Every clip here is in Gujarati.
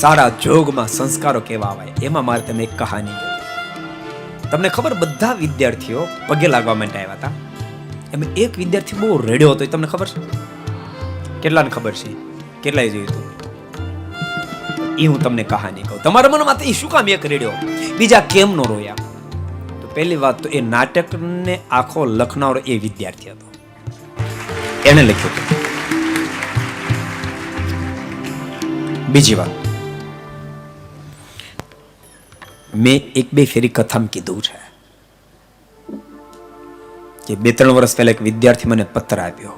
સારા જોગમાં સંસ્કારો કેવા આવે એમાં મારે તમે એક કહાની કહું. તમને ખબર બધા વિદ્યાર્થીઓ પગે લાગવા માટે આવ્યા હતા? એમ એક વિદ્યાર્થી બહુ રેડ્યો હતો, એ તમને ખબર છે? કેટલાને ખબર છે? કેટલાય જોયું હતું? એ હું તમને કહાની કહું. તમારા મનમાં એ શું કામ એક રેડ્યો? બીજા કેમ નો રોયા? તો પહેલી વાત તો એ નાટકને આખો લખનારો એ વિદ્યાર્થી હતો. એણે લખ્યું હતું. બીજી વાત. મેં એક બે ફેરી કથામાં કીધું છે કે બે ત્રણ વર્ષ પહેલા એક વિદ્યાર્થી મને પત્ર આપ્યો.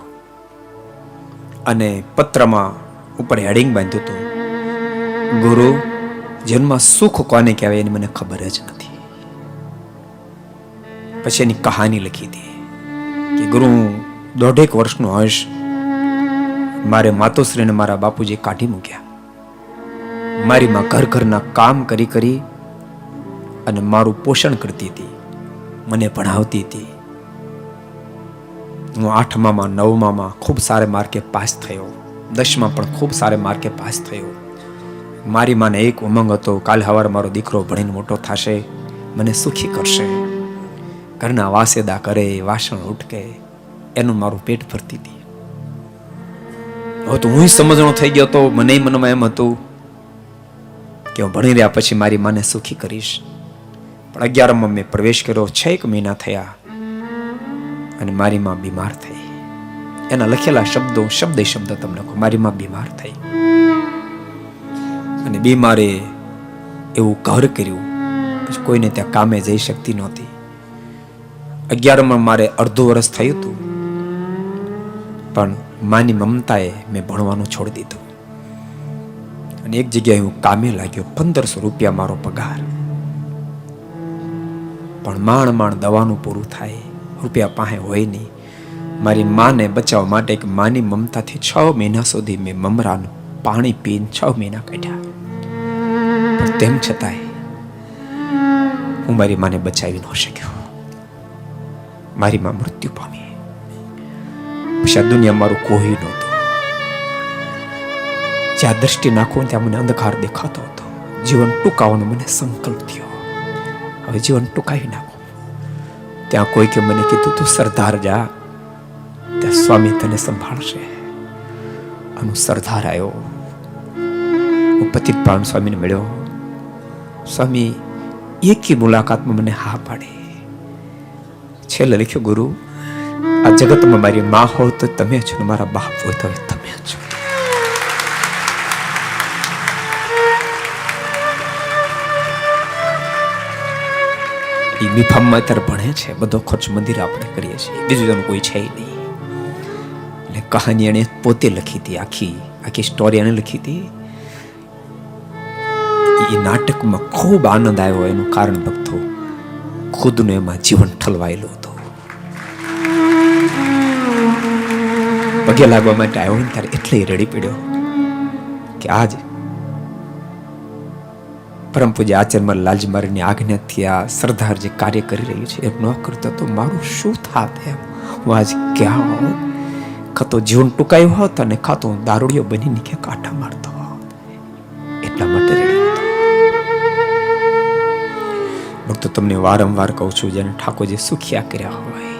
અને પત્રમાં ઉપર હેડિંગ બાંધ્યું હતું, ગુરુ, જન્મમાં સુખ કોને કહેવાય એની મને ખબર જ નથી. પછી એની કહાની લખી હતી કે, ગુરુ દોઢેક વર્ષનો હશ મારે માતોશ્રીને મારા બાપુજી કાઢી મૂક્યા. મારી માં ઘર ઘરના કામ કરી કરી અને મારું પોષણ કરતી હતી. મને ભણાવતી હતી. હું આઠમામાં, નવમામાં ખૂબ સારે માર્કે પાસ થયો. દસમાં પણ ખૂબ સારે માર્કે પાસ થયો. મારી માને એક ઉમંગ હતો, કાલ સવારે મારો દીકરો ભણીને મોટો થશે, મને સુખી કરશે. ઘરના વાસેદા કરે, વાસણ ઉટકે, એનું મારું પેટ ભરતી હતી. હવે તો હું સમજણો થઈ ગયો તો, મને મનમાં એમ હતું કે હું ભણી રહ્યા પછી મારી માને સુખી કરીશ. પણ અગિયારમાં મેં પ્રવેશ કર્યો છ એક મહિના થયા અને મારી માં બીમાર થઈ. એના લખેલા શબ્દો, શબ્દે શબ્દ તમને કહું, મારી માં બીમાર થઈ. અને બીમારે એવું ઘર કર્યું, પછી કોઈને ત્યાં કામે જઈ શકતી નહોતી. અગિયારમાં મારે અડધું વર્ષ થયું હતું, પણ માની મમતાએ મેં ભણવાનું છોડી દીધું. અને એક જગ્યાએ હું કામે લાગ્યો, પંદરસો રૂપિયા મારો પગાર. પણ માણ માણ દવાનું પૂરું થાય. રૂપિયા પાસે હોય નહીં. મારી માને બચાવવા માટે એક માની મમતાથી છ મહિના સુધી મેં મમરાનું પાણી પીને છ મહિના કાઢ્યા. તેમ છતાંય હું મારી માને બચાવી ન શક્યો. મારી માં મૃત્યુ પામી. પછી દુનિયા મારું કોઈ નહોતું. જ્યાં દ્રષ્ટિ નાખું ત્યાં મને અંધકાર દેખાતો હતો. જીવન ટૂંકાવાનો મને સંકલ્પ થયો. હવે જીવન ટૂંકાવી નાખો. ત્યાં કોઈ કે મને કીધું, તું સરદાર જા. ત્યાં સ્વામી તને સંભાળશે. અનુ સરદાર આવ્યો. હું પતિ પ્રાણ સ્વામીને મળ્યો. સ્વામી, એકી મુલાકાતમાં મને હા પાડે. છેલ્લે લખ્યું, ગુરુ, આ જગતમાં મારી મા હોય તો તમે છો ને મારા બાપ હોય તો તમે છો એ બીફામમાં અત્યારે ભણે છે. બધો ખર્ચ મંદિર આપણે કરીએ છીએ. બીજું તેનું કોઈ છે નહીં. એટલે કહાની એણે પોતે લખી હતી, આખી આખી સ્ટોરી એને લખી હતી. એ નાટકમાં ખૂબ આનંદ આવ્યો એનું કારણ ભક્તો. ખુદનું એમાં જીવન ઠલવાયેલું હતું. પગે લાગવા માટે આવ્યો ને ત્યારે એટલે રડી પડ્યો કે આજ પરમ પૂજ્ય આચર્યમાં લાલજી મારીની આજ્ઞાથી આ સરદાર જે કાર્ય કરી રહ્યું છે એ ન કરતો તો મારું શું થાત એમ? હું આજ ક્યાં હોત ખાતો જીવન ટૂંકાયું હોત અને ખાતો હું દારૂડિયો બનીને નીચે કાંઠા મારતો હોત? એટલા માટે ભક્તો તમને વારંવાર કહું છું, જેને ઠાકોરજી સુખિયા કર્યા હોય,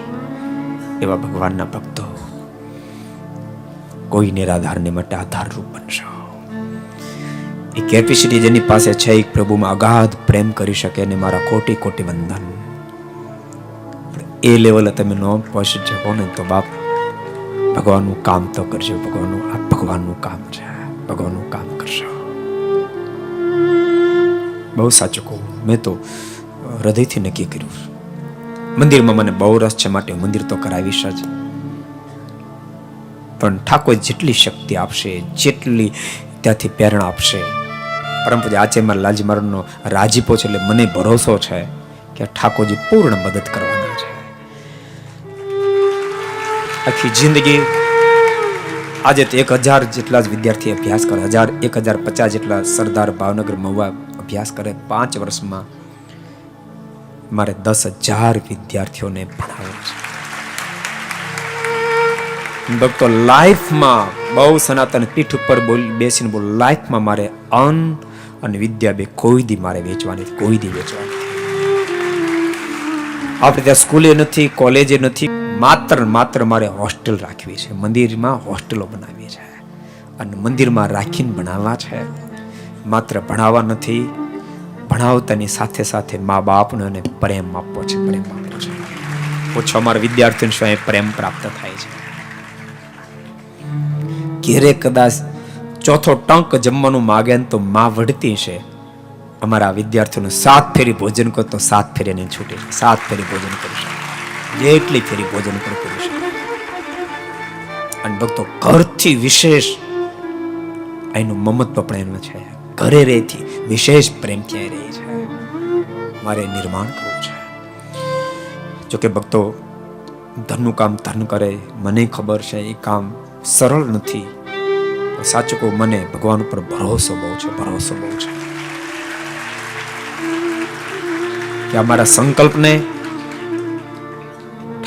એવા ભગવાનના ભક્તો, કોઈ નિરાધારને માટે આધારરૂપ બનશો. એ કેપેસિટી જેની પાસે છે એ પ્રભુમાં અગાધ પ્રેમ કરી શકે અને મારા કોટી કોટી વંદન. એ લેવલે તમે ન પહોંચી શકો ને તો બાપ, ભગવાનનું કામ તો કરજો. ભગવાનનું, આ ભગવાનનું કામ છે. ભગવાનનું કામ કરશો. બહુ સાચું કહું. મેં તો હૃદયથી નક્કી કર્યું. મંદિરમાં મને બહુ રસ છે માટે મંદિર તો કરાવીશ જ. પણ ઠાકોર જેટલી શક્તિ આપશે, જેટલી ત્યાંથી પ્રેરણા આપશે પરમ પૂજ્ય મારા લાલજી મહારાજનો રાજીપો છે એટલે મને ભરોસો છે કે ઠાકોરજી પૂર્ણ મદદ કરવાના છે. આખી જિંદગી આજે તો એક હજાર જેટલા જ વિદ્યાર્થી અભ્યાસ કરે, હજાર એક હજાર પચાસ જેટલા સરદાર ભાવનગર મહુવા અભ્યાસ કરે, પાંચ વર્ષમાં મારે દસ હજાર વિદ્યાર્થીઓને ભણાવ્યો છે. ભક્તો લાઈફમાં બહુ સનાતન પીઠ ઉપર બોલ, બેસીને બોલ લાઈફમાં મારે અન અને વિદ્યા બે કોઈ દી મારે વેચવાની, કોઈ દી વેચવાની. આપણે ત્યાં સ્કૂલે નથી, કોલેજે નથી. માત્ર માત્ર મારે હોસ્ટેલ રાખવી છે. મંદિરમાં હોસ્ટેલો બનાવી છે. અને મંદિરમાં રાખીને ભણાવવા છે. માત્ર ભણાવવા નથી, ભણાવતાની સાથે સાથે મા બાપને અને પ્રેમ આપવો છે, પ્રેમ આપવો છે. ઓછો અમારા વિદ્યાર્થીઓને સ્વયં પ્રેમ પ્રાપ્ત થાય છે. ઘેરે કદાચ ચોથો ટંક જમવાનું માગે તો માં વઢતી છે. અમારા વિદ્યાર્થીઓનું સાત ફેરી ભોજન કરો તો સાત ફેરી એને છૂટે સાત ફેરી ભોજન કરી શકે જેટલી ફેરી ભોજન પણ કરી શકે અને ભક્તો ઘરથી વિશેષ એનું મમત્વ પણ એનું છે. ઘરે રહેથી વિશેષ પ્રેમ ક્યાંય રહી છે? મારે નિર્માણ કરવું છે. જોકે ભક્તો ધનનું કામ ધન કરે, મને ખબર છે, એ કામ સરળ નથી. સાચું કહું, મને ભગવાન ઉપર ભરોસો બહુ છે, ભરોસો બહુ છે. કે અમારા સંકલ્પને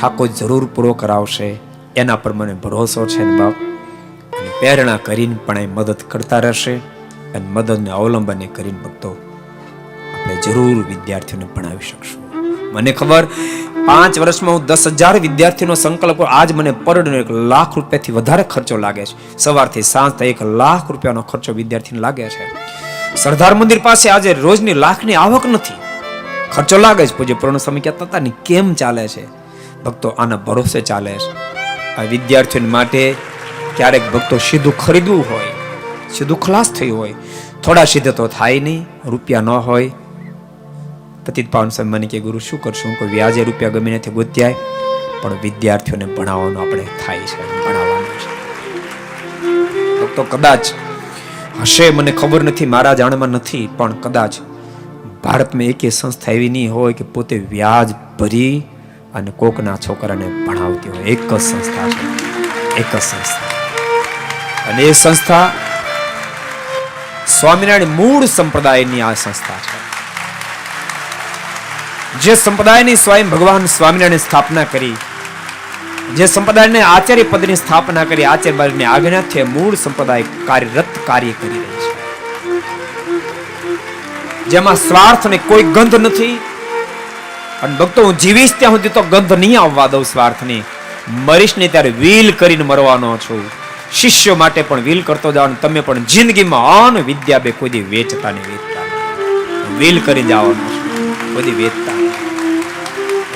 ઠાકોર જરૂર પૂરો કરાવશે, એના પર મને ભરોસો છે ને બાપ. અને પ્રેરણા કરીને પણ એ મદદ કરતા રહેશે અને મદદને અવલંબને કરીને ભક્તો આપણે જરૂર વિદ્યાર્થીઓને ભણાવી શકશું. મને ખબર, પાંચ વર્ષમાં હું દસ હજાર વિદ્યાર્થીનો સંકલ્પ આજ મને પર એક લાખ રૂપિયાથી વધારે ખર્ચો લાગે છે. સવારથી સાંજ એક લાખ રૂપિયાનો ખર્ચો વિદ્યાર્થીને લાગે છે. સરદાર મંદિર પાસે આજે રોજની લાખની આવક નથી. ખર્ચો લાગે છે, પૂજ્ય પૂર્ણ સમય કહેતા હતા, ને કેમ ચાલે છે? ભક્તો આના ભરોસે ચાલે છે. આ વિદ્યાર્થીઓ માટે ક્યારેક ભક્તો સીધું ખરીદવું હોય, સીધું ખલાસ થયું હોય. થોડા સીધે તો થાય નહીં, રૂપિયા ન હોય પતિત પાવન સ્વામી કે ગુરુ શું કરશું? કોઈ વ્યાજે રૂપિયા ગમે નથી ગોત્યાય, પણ વિદ્યાર્થીઓને ભણાવવાનું આપણે થાય છે, ભણાવવાનું છે. તો કદાચ, હશે મને ખબર નથી, મારા જાણમાં નથી, પણ કદાચ ભારતમાં એકે સંસ્થા એવી નહીં હોય કે પોતે વ્યાજ ભરી અને કોકના છોકરાને ભણાવતી હોય. એક જ સંસ્થા છે. એક જ સંસ્થા. અને એ સંસ્થા સ્વામિનારાયણ મૂળ સંપ્રદાયની આ સંસ્થા છે. જે સંપ્રદાયની સ્વયં ભગવાન સ્વામિનારાયણ સ્થાપના કરી, જે સંપ્રદાયને આચાર્ય પદની સ્થાપના કરી, આચાર્ય બાજુની આજ્ઞાથી મૂળ સંપ્રદાય કાર્યરત કાર્ય કરી રહી છે. જેમાં સ્વાર્થ ને કોઈ ગંધ નથી. અને ભક્તો, હું જીવીશ ત્યાં સુધી તો ગંધ નહીં આવવા દઉં સ્વાર્થની. મરીશ ને ત્યારે વીલ કરીને મરવાનો છું. શિષ્યો માટે પણ વીલ કરતો જાઓ તમે પણ જિંદગીમાં અન વિદ્યા બે કોઈ વેચતા ને વેચતા વીલ કરી જવાનું કોઈ વેચતા નહીં.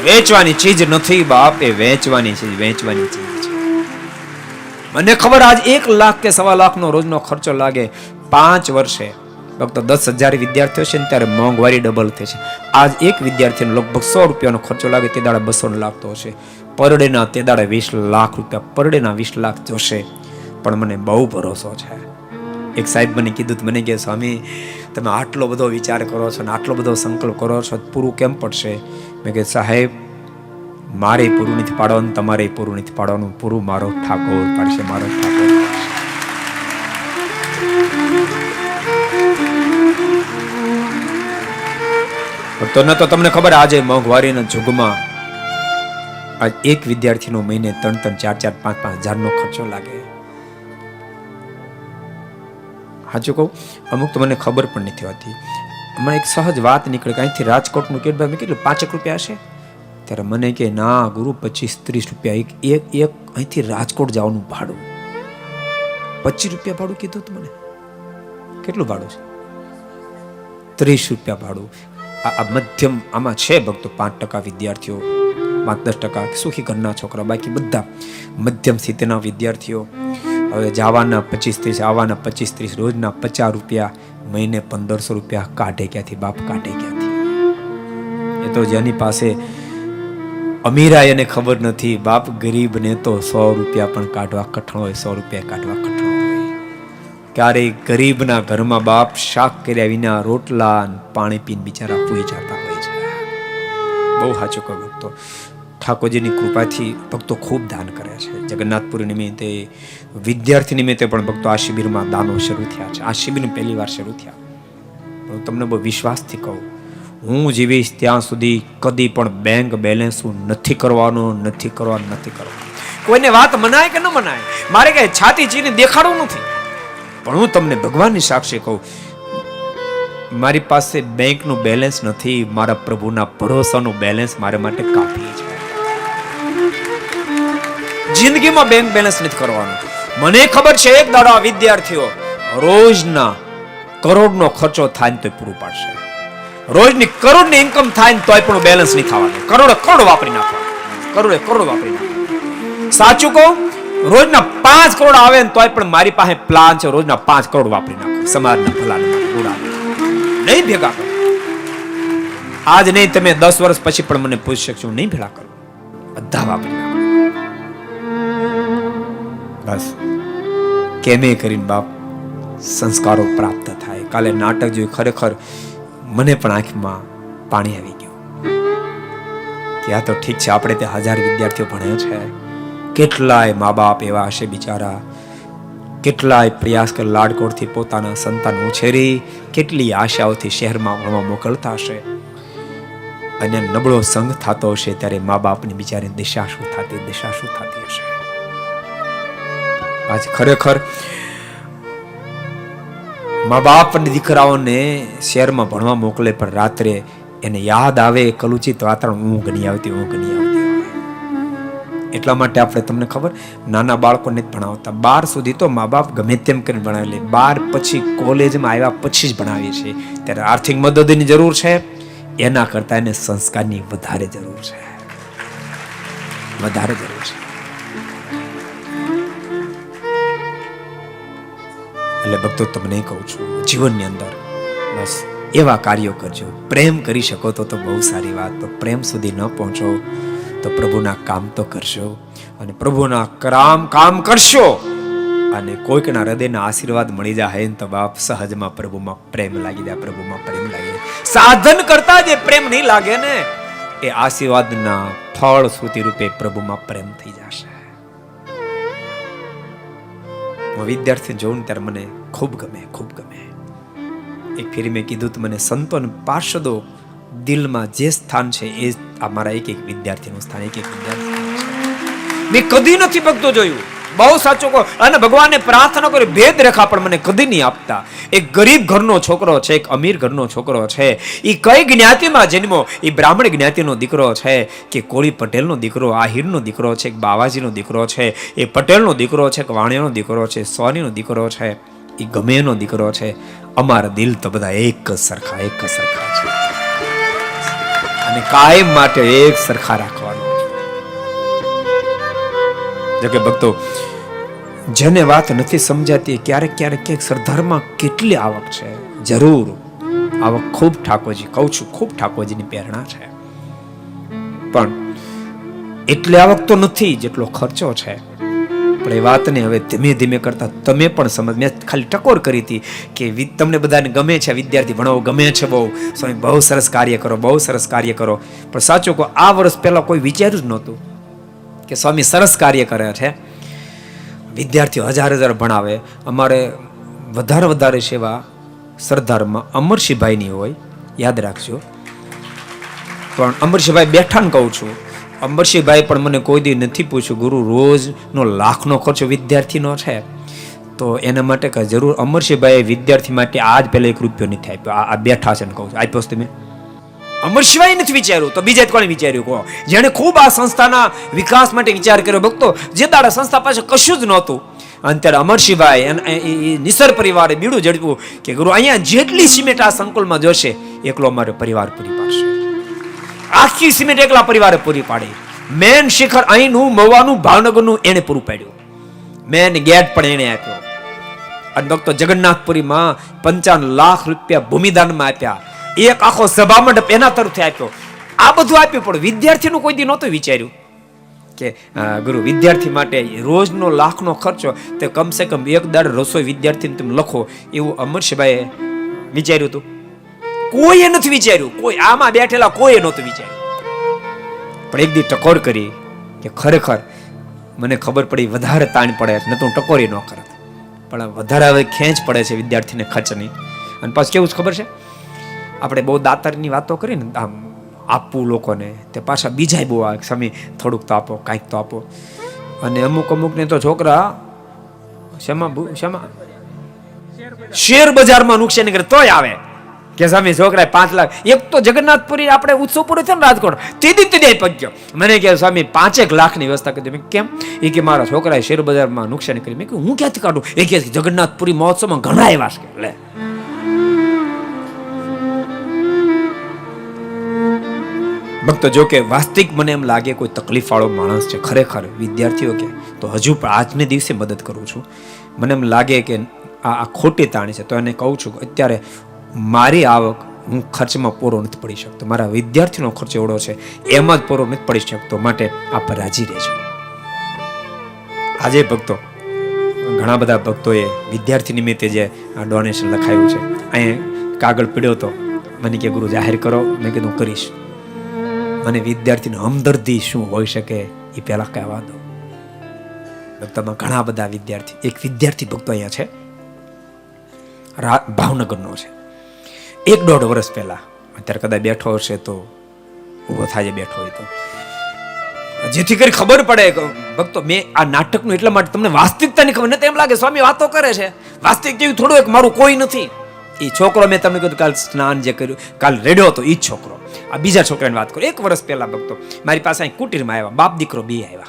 વેચવાની ચીજ નથી બાપ, એ વેચવાની ચીજ વેચવાની ચીજ છે. મને ખબર આજ એક લાખ કે સવા લાખનો રોજનો ખર્ચો લાગે પાંચ વર્ષે. ફક્ત દસ હજાર વિદ્યાર્થીઓ છે ને ત્યારે મોંઘવારી ડબલ થઈ છે. આજ એક વિદ્યાર્થીનો લગભગ સો રૂપિયાનો ખર્ચો લાગે, તે દાડે બસો લાગતો હશે. પર ડેના તે દાડે વીસ લાખ રૂપિયા પર ડેના વીસ લાખ જોશે. પણ મને બહુ ભરોસો છે. એક સાહેબ મને કીધું, મને કે સ્વામી, તમે આટલો બધો વિચાર કરો છો ને આટલો બધો સંકલ્પ કરો છો પૂરું કેમ પડશે? મેં કે સાહેબ, મારે પૂરું નથી પાડવાનું, તમારે પૂરું નથી પાડવાનું. પૂરું મારો ઠાકોર પાડશે, મારો ઠાકોર. તો ન તો તમને ખબર, આજે મોંઘવારીના જુગમાં આજ એક વિદ્યાર્થીનો મહિને ત્રણ ત્રણ ચાર ચાર પાંચ પાંચ હજારનો ખર્ચો લાગે. સાચું કહું? અમુક તો મને ખબર પણ નથી હોતી. હમણાં એક સહજ વાત નીકળે કે અહીંથી રાજકોટનું કેટલું મેં કેટલું પાંચેક રૂપિયા હશે ત્યારે મને કે ના, ગુરુ, પચીસ ત્રીસ રૂપિયા. એક એક એક અહીંથી રાજકોટ જવાનું ભાડું. પચીસ રૂપિયા ભાડું કીધું તું મને? કેટલું ભાડું છે? ત્રીસ રૂપિયા ભાડું. આ મધ્યમ, આમાં છે ભક્તો પાંચ ટકા વિદ્યાર્થીઓ, પાંચ, દસ ટકા. સુખી ઘરના છોકરા, બાકી બધા મધ્યમ સ્થિતિના વિદ્યાર્થીઓ. હવે જવાના પચીસ ત્રીસ, આવવાના પચીસ ત્રીસ, રોજના પચાસ રૂપિયા. મહિને પંદરસો રૂપિયા કાઢે ક્યાંથી, બાપ કાઢે ક્યાંથી? એ તો જેની પાસે અમીરા એને ખબર નથી, બાપ ગરીબને તો સો રૂપિયા પણ કાઢવા કઠણ હોય, સો રૂપિયા કાઢવા કઠણ હોય. ક્યારેક ગરીબના ઘરમાં બાપ શાક કર્યા વિના રોટલા પાણી પીને બિચારા પૂઈ જતા હોય છે. બહુ સાચું કહું ભક્તો ઠાકોરજીની કૃપાથી ભક્તો ખૂબ દાન કરે છે. જગન્નાથપુરી નિમિત્તે, વિદ્યાર્થી નિમિત્તે પણ ભક્તો આ શિબિરમાં દાનો શરૂ થયા છે. આ શિબિર પહેલી વાર શરૂ થયા. હું તમને બહુ વિશ્વાસથી કહું, હું જીવીશ ત્યાં સુધી કદી પણ બેંક બેલેન્સ હું નથી કરવાનો નથી કરવાનો નથી કરવાનું કોઈને વાત મનાય કે ન મનાય? મારે કઈ છાતી ચીને દેખાડવું નથી. પણ હું તમને ભગવાનની સાક્ષી કહું, મારી પાસે બેંકનું બેલેન્સ નથી, મારા પ્રભુના ભરોસાનું બેલેન્સ મારા માટે કાફી છે. જિંદગીમાં બેંક બેલેન્સ નથી કરવાનું. મને ખબર છે એક દાડો આ વિદ્યાર્થીઓ રોજના કરોડનો ખર્ચો થાય ને તોય પૂરું પાડશે. રોજની કરોડની ઇન્કમ થાય ને તોય પણ બેલેન્સ નહીં થવાનું. કરોડે કરોડ વાપરી નાખવાનું. કરોડે કરોડ વાપરી નાખવાનું. સાચું કહું? રોજના પાંચ કરોડ આવે ને તોય પણ મારી પાસે પ્લાન છે રોજના પાંચ કરોડ વાપરી નાખો સમાજના ભલાને નહીં ભેગા કરો. આજ નહીં તમે દસ વર્ષ પછી પણ મને પૂછી શકશો, નહીં ભેગા કરો. બધા વાપરી નાખો. બસ. કેમે કરીને બાપ સંસ્કારો પ્રાપ્ત થાય. કાલે નાટક જોયું ખરેખર મને પણ આંખમાં પાણી આવી ગયું. કે આ તો ઠીક છે, આપણે તે હજાર વિદ્યાર્થીઓ ભણ્યા છે. કેટલાય મા બાપ એવા હશે બિચારા. કેટલાય પ્રયાસ કર લાડકોડથી પોતાના સંતાન ઉછેરી, કેટલી આશાઓથી શહેરમાં ભણવા મોકલતા હશે. અને નબળો સંઘ થતો હશે ત્યારે મા બાપની બિચારી દિશા શું થતી, દિશા શું થતી હશે? આજ ખરેખર મા બાપ અને દીકરાઓને શહેરમાં ભણવા મોકલે, પણ રાત્રે એને યાદ આવે, કલુચિત વાતાવરણ ઊંઘ નહીં આવતી, ઊંઘ નહીં આવતી. એટલા માટે આપણે તમને ખબર, નાના બાળકોને જ ભણાવતા. બાર સુધી તો મા બાપ ગમે તેમ કરીને ભણાવી લે. બાર પછી કોલેજમાં આવ્યા પછી જ ભણાવીએ છીએ. ત્યારે આર્થિક મદદની જરૂર છે. એના કરતાં એને સંસ્કારની વધારે જરૂર છે. વધારે જરૂર છે. એટલે ભક્તો તમને કહું છું, જીવનની અંદર બસ એવા કાર્યો કરજો. પ્રેમ કરી શકો તો તો બહુ સારી વાત. તો પ્રેમ સુધી ન પહોંચો તો પ્રભુના કામ તો કરશો અને પ્રભુના કામ કામ કરશો અને કોઈકના હૃદયના આશીર્વાદ મળી જાય ને તો બાપ સહજમાં પ્રભુમાં પ્રેમ લાગી જાય, પ્રભુમાં પ્રેમ લાગી. સાધન કરતા જે પ્રેમ નહીં લાગે ને, એ આશીર્વાદના ફળ શ્રુતિ રૂપે પ્રભુમાં પ્રેમ થઈ જશે. હું વિદ્યાર્થી જોઉં ત્યારે મને ખૂબ ગમે ખૂબ ગમે. એક ફેરી મેં કીધું તો મને સંતો અને પાર્ષદો દિલમાં જે સ્થાન છે એ આ મારા એક એક વિદ્યાર્થીનું સ્થાન એક એક વિદ્યાર્થી મેં કદી નથી ભક્તો જોયું. બહુ સાચું કહો. અને ભગવાનને પ્રાર્થના કરી, ભેદ રેખા પણ મને કદી નહીં આપતા. એક ગરીબ ઘરનો છોકરો છે, એક અમીર ઘરનો છોકરો છે એ કઈ જ્ઞાતિમાં જન્મો એ બ્રાહ્મણ જ્ઞાતિનો દીકરો છે, કે કોળી પટેલનો દીકરો, આહિરનો દીકરો છે કે બાવાજીનો દીકરો છે, એ પટેલનો દીકરો છે કે વાણિયાનો દીકરો છે સોનીનો દીકરો છે એ ગમે એનો દીકરો છે. અમારા દિલ તો બધા એક સરખા એક સરખા છે. અને કાયમ માટે એક સરખા રાખવાનું જોકે ભક્તો જેને વાત નથી સમજાતી, ક્યારેક ક્યારેક ક્યાંક સરદારમાં કેટલી આવક છે? જરૂર. આવક ખૂબ ઠાકોરજી, કહું છું, ખૂબ ઠાકોરજીની પ્રેરણા છે. પણ એટલી આવક તો નથી જેટલો ખર્ચો છે. પણ એ વાતને હવે ધીમે ધીમે કરતા તમે પણ સમજ, મેં ખાલી ટકોર કરી હતી કે તમને બધાને ગમે છે, વિદ્યાર્થી ભણાવો, ગમે છે બહુ. સ્વામી, બહુ સરસ કાર્ય કરો, બહુ સરસ કાર્ય કરો. પણ સાચું કહો, આ વર્ષ પહેલાં કોઈ વિચાર્યું જ નહોતું કે સ્વામી સરસ કાર્ય કરે છે. વિદ્યાર્થીઓ હજાર હજાર ભણાવે. અમારે વધારે વધારે સેવા સરદારમાં અમરસિંહભાઈની હોય, યાદ રાખજો. પણ અમરસિંહભાઈ બેઠા ને કહું છું અમરસિંહભાઈ પણ મને કોઈ દી નથી પૂછ્યું, ગુરુ રોજનો લાખનો ખર્ચો વિદ્યાર્થીનો છે. તો એના માટે જરૂર અમરસિંહભાઈ વિદ્યાર્થી માટે આજ પહેલાં એક રૂપિયો નથી આપ્યો, આ બેઠા છે ને કહું છું. આપ્યો તમે? અમર સિવાય નથી વિચાર્યું. તો બીજા કોણે વિચાર્યું, કહો. જેણે ખૂબ આ સંસ્થાના વિકાસ માટે વિચાર કર્યો. ભક્તો, જે દાડા સંસ્થા પાસે કશું જ નહોતું. અને ત્યારે એ નિસર પરિવારે બીડું ઝડપ્યું કે, ગુરુ, અહીંયા જેટલી સિમેન્ટ આ સંકુલમાં જોશે, એકલો અમારો પરિવાર પૂરી પાડશે. આખી સિમેન્ટ એકલા પરિવારે પૂરી પાડી. મેન શિખર અહીંનું મવાનું ભાવનગરનું એને પૂરું પાડ્યું. મેન ગેટ પણ એને આપ્યો. અને ભક્તો, જગન્નાથપુરીમાં પંચાવન લાખ રૂપિયા ભૂમિદાનમાં આપ્યા. એક આખો સભા મંડપ એના તરફથી આપ્યો. આ બધું આપ્યું, પણ વિદ્યાર્થીનું કોઈ દી નહોતું વિચાર્યું. કે ગુરુ, વિદ્યાર્થી માટે રોજનો લાખનો ખર્ચો, તે કમસે કમ એક દાડ રસોઈ વિદ્યાર્થીને તમે લખો, એવું અમરશભાઈએ વિચાર્યું હતું. કોઈએ નથી વિચાર્યું. કોઈ આમાં બેઠેલા કોઈએ નહોતું વિચાર્યું. પણ એક દી ટકોર કરી કે ખરેખર મને ખબર પડી, વધારે તાણ પડે, ન તો હું ટકોરી ન કરત. પણ વધારે હવે ખેંચ પડે છે વિદ્યાર્થીને ખર્ચની. અને પાછું કેવું ખબર છે? આપણે બહુ દાતરની વાતો કરીને આમ આપવું લોકોને. તે પાછા બીજા બહુ કે સ્વામી થોડુંક તો આપો, કાંઈક તો આપો. અને અમુક અમુકને તો છોકરા, શેમાં શેમાં? શેર બજારમાં નુકસાન કરે તોય આવે. કે સ્વામી છોકરાએ પાંચ લાખ. એક તો જગન્નાથપુરી આપણે ઉત્સવ પૂરો થયો ને રાજકોટ તીધી તીધી પગ્યો. મને કે સ્વામી પાંચેક લાખની વ્યવસ્થા કરી મેં કેમ? એ કે મારા છોકરાએ શેર બજારમાં નુકસાન કરી. મેં કે હું ક્યાંથી કાઢું? એ કે જગન્નાથપુરી મહોત્સવમાં ઘણા એવા છે. લે. ભક્તો જો કે વાસ્તવિક મને એમ લાગે કોઈ તકલીફ વાળો માણસ છે, ખરેખર વિદ્યાર્થીઓ કે, તો હજુ પણ આજને દિવસે મદદ કરું છું. મને એમ લાગે કે આ આ ખોટી તાણી છે, તો એને કહું છું કે અત્યારે મારી આવક હું ખર્ચમાં પૂરો નથી પડી શકતો. મારા વિદ્યાર્થીનો ખર્ચ એવડો છે, એમાં જ પૂરો નથી પડી શકતો. માટે આપ રાજી રહેજો. આજે ભક્તો, ઘણા બધા ભક્તોએ વિદ્યાર્થી નિમિત્તે જે આ ડોનેશન લખાયું છે અહીં કાગળ પીડ્યો તો મને કે ગુરુ જાહેર કરો, મેં કીધું કરીશ. મને વિદ્યાર્થીની હમદર્દી શું હોઈ શકે એ પહેલા કહેવા દો ભક્તોમાં ઘણા બધા વિદ્યાર્થી, એક વિદ્યાર્થી ભક્તો અહીંયા છે. ભાવનગરનો છે. એક દોઢ વર્ષ પહેલા, અત્યારે કદાચ બેઠો હશે તો ઊભો થાય બેઠો હોય તો. જેથી કરી ખબર પડે કે ભક્તો, મેં આ નાટકનું એટલા માટે તમને વાસ્તવિકતાની ખબર નથી, એમ લાગે, સ્વામી વાતો કરે છે. વાસ્તવિક જેવી થોડું એક મારું કોઈ નથી. એ છોકરો મેં તમને કીધું કાલ સ્નાન જે કર્યું, કાલ રેડ્યો હતો એ જ છોકરો. આ બીજા છોકરાની વાત કરું. એક વર્ષ પહેલા ભક્તો મારી પાસે અહીં કુટીરમાં આવ્યા, બાપ દીકરો બે આવ્યા.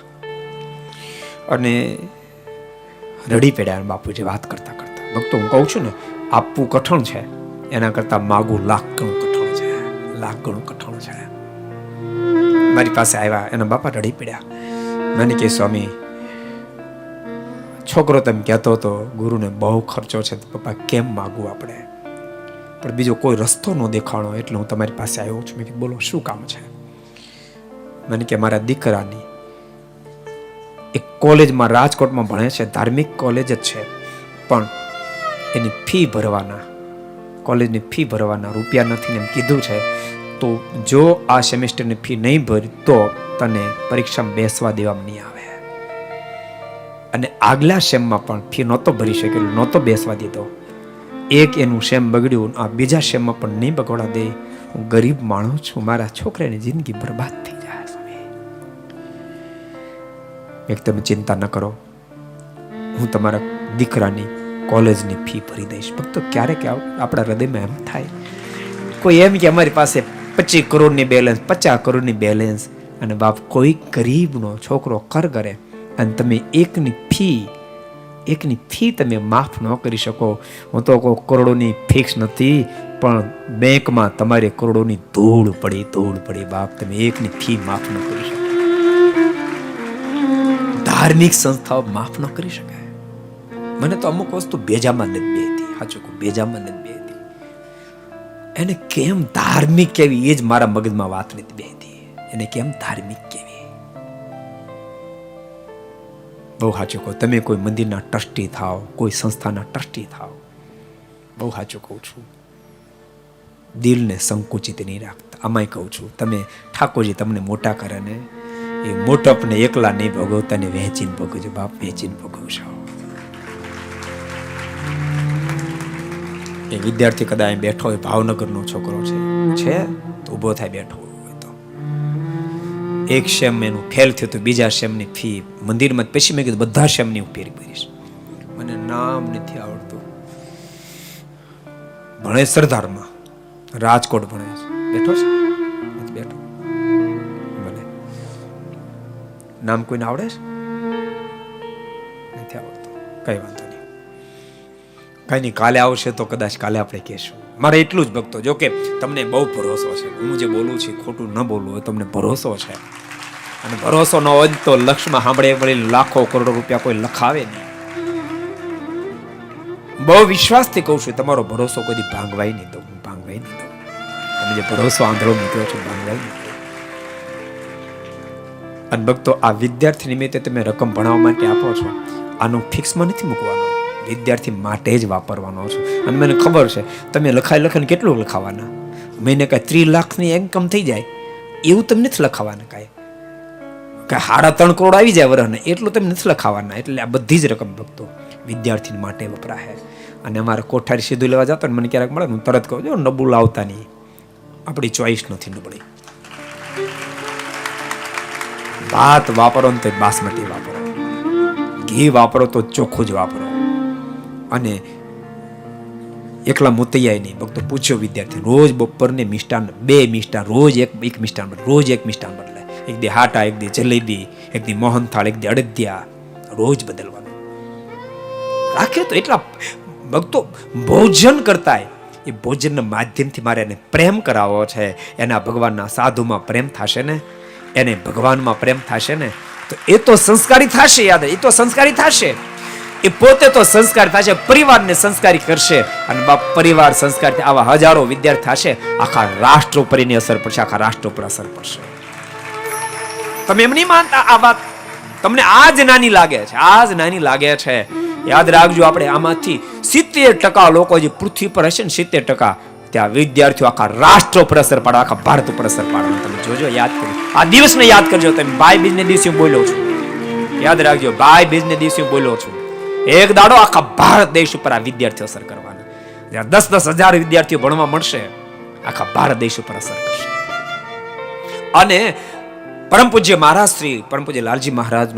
અને રડી પડ્યા બાપુજી વાત કરતા કરતા. ભક્તો, હું કહું છું ને, આપવું કઠણ છે. એના કરતાં માગું લાખ ગણું કઠણ છે. લાખ ગણું કઠણ છે. મારી પાસે આવ્યા, એના બાપા રડી પડ્યા. મને કે સ્વામી, છોકરો તમે કહેતો હતો ગુરુને બહુ ખર્ચો છે, તો પપ્પા કેમ માગવું આપણે? પણ બીજો કોઈ રસ્તો ન દેખાણો એટલે હું તમારી પાસે આવ્યો છું. મેં કીધું, બોલો, શું કામ છે? મને કે મારા દીકરાની એક કોલેજમાં રાજકોટમાં ભણે છે, ધાર્મિક કોલેજ જ છે, પણ એની ફી ભરવાના, કોલેજની ફી ભરવાના રૂપિયા નથી એમ કીધું છે. તો જો આ સેમેસ્ટરની ફી નહીં ભરી, તો તને પરીક્ષામાં બેસવા દેવામાં નહીં આવે. અને આગલા સેમમાં પણ ફી નહોતો ભરી શકેલો નહોતો બેસવા દીધો. એક એનું સેમ બગડ્યું, આ બીજા સેમમાં પણ નહીં બગોડા દે. હું ગરીબ માણસ છું, મારા છોકરાની જિંદગી બરબાદ થઈ જાય એક તમે ચિંતા ન કરો. હું તમારા દીકરાની કોલેજની ફી ભરી દઈશ. ફક્ત ક્યારેક આપણા હૃદયમાં એમ થાય. કોઈ એમ કે અમારી પાસે પચીસ કરોડની બેલેન્સ, પચાસ કરોડની બેલેન્સ, અને બાપ કોઈ ગરીબનો છોકરો કર કરે, અને તમે એકની ફી એકની ફી તમે માફ ન કરી શકો. હું તો કોઈ કરોડોની ફિક્સ નથી, પણ બેંકમાં તમારે કરોડોની ધૂળ પડી ધૂળ પડી. બાપ, તમે એકની ફી માફ ન કરી શકો. ધાર્મિક સંસ્થાઓ માફ ન કરી શકાય. મને તો અમુક વસ્તુ બેજામાં નથી બેતી સાચું કહું, બેજામાં નથી બેતી એને કેમ ધાર્મિક કેવી? એ જ મારા મગજમાં વાત નથી બેતી એને કેમ ધાર્મિક કેવી? બહુ સાચું કહું. તમે કોઈ મંદિરના ટ્રસ્ટી થાઓ, કોઈ સંસ્થાના ટ્રસ્ટી થાઓ, બહુ સાચું કહું છું. દિલને સંકુચિત નહીં રાખતા. આમાંય કહું છું, તમે ઠાકોરજી તમને મોટા કરે ને, એ મોટપને એકલા નહીં ભોગવતા ને વહેંચીને ભોગવજો. બાપ વહેંચીને ભોગવશો. એ વિદ્યાર્થી કદાચ બેઠો હોય, ભાવનગરનો છોકરો છે છે, તો ઊભો થાય બેઠો એક શેમ એનું ફેલ થયું તો બીજા શેમની ફી. મંદિરમાં પછી મેં કીધું, બધા શેમની હું ફેરી ભરીશ મને નામ નથી આવડતું. ભણે સરદારમાં. રાજકોટ ભણે બેઠો છે? બેઠો? ભલે. નામ કોઈને આવડે છે? નથી આવડતું. કઈ વાંધો કઈ નહીં કાલે આવશે તો કદાચ કાલે આપણે કહેશું. મારે એટલું જ ભક્તો, જો કે તમને બહુ ભરોસો છે. હું જે બોલું છું ખોટું ન બોલવું એ તમને ભરોસો છે. અને ભરોસો ન હોય તો લક્ષમાં સાંભળે વળી લાખો કરોડો રૂપિયા કોઈ લખાવે નહીં. બહુ વિશ્વાસથી કહું છું, તમારો ભરોસો કદી ભાંગવાય નહીં દઉં હું ભાંગવાય નહીં દઉં તમે જે ભરોસો આંધળો મૂક્યો છો, ભાંગવાય નહીં અને ભક્તો, આ વિદ્યાર્થી નિમિત્તે તમે રકમ ભણાવવા માટે આપો છો. આનું ફિક્સમાં નથી મૂકવાનો. વિદ્યાર્થી માટે જ વાપરવાનો છું. અને મને ખબર છે, તમે લખાય લખાને કેટલું લખાવાના? મહિને કાંઈ ત્રીસ લાખની ઇન્કમ થઈ જાય. એવું તમે નથી લખાવાના કાંઈ. કાંઈ સાડા ત્રણ કરોડ આવી જાય વરહને, એટલું તમે નથી લખાવાના. એટલે આ બધી જ રકમ ભક્તો વિદ્યાર્થી માટે વપરાય અને અમારે કોઠારી સીધું લેવા જતો ને મને ક્યારેક મળે હું તરત કહું, જો નબળું લાવતા નહીં આપણી ચોઈસ નથી નબળી. ભાત વાપરો ને તો બાસમતી વાપરો. ઘી વાપરો તો ચોખ્ખું જ વાપરો. અને એકલા મોતૈયાય નહીં, ભક્તો પૂછ્યો વિદ્યાર્થી, રોજ બપોરને મિષ્ટાન, બે મિષ્ટાન, રોજ એક એક મિષ્ટાન બદલે, રોજ એક મિષ્ટાન બદલે. એક દી હાટા, એક દી જલેબી, એક દી મોહનથાળ, એક દી અડદિયા, રોજ બદલવાનું. રાખે તો એટલા ભક્તો ભોજન કરતાય. એ ભોજનના માધ્યમથી મારે એને પ્રેમ કરાવવો છે. એના ભગવાનના સાધુમાં પ્રેમ થશે ને? એને ભગવાનમાં પ્રેમ થશે ને? તો એ તો સંસ્કારી થશે, યાદ એ તો સંસ્કારી થશે. એ પોતે તો સંસ્કાર થશે, પરિવારને સંસ્કારી કરશે. અને બાપ પરિવાર સંસ્કારથી આવા હજારો વિદ્યાર્થી થશે, આખા રાષ્ટ્ર ઉપર એની અસર પડશે, આખા રાષ્ટ્ર ઉપર અસર પડશે. તમે એમ નહીં માનતા આ વાત? તમને આજ નાની લાગે છે આજ નાની લાગે છે. યાદ રાખજો આપણે આમાંથી સિત્તેર ટકા લોકો જે પૃથ્વી પર હશે ને સિત્તેર ટકા, ત્યાં વિદ્યાર્થીઓ આખા રાષ્ટ્ર ઉપર અસર પાડે, આખા ભારત ઉપર અસર પાડે. તમે જોજો, યાદ કરો. આ દિવસને યાદ કરજો, તમે ભાઈ બીજને દિવસે બોલો છો. યાદ રાખજો, ભાઈ બીજને દિવસે બોલો છો છું. એક દાડો આખા ભારત દેશ ઉપર આ વિદ્યાર્થીઓ અસર કરવાના. જ્યાં દસ દસ હજાર વિદ્યાર્થીઓ ભણવા મળશે, આખા ભારત દેશ ઉપર અસર કરશે. અને પરમ પૂજ્ય મહારાજ શ્રી, પરમ પૂજ્ય લાલજી મહારાજનું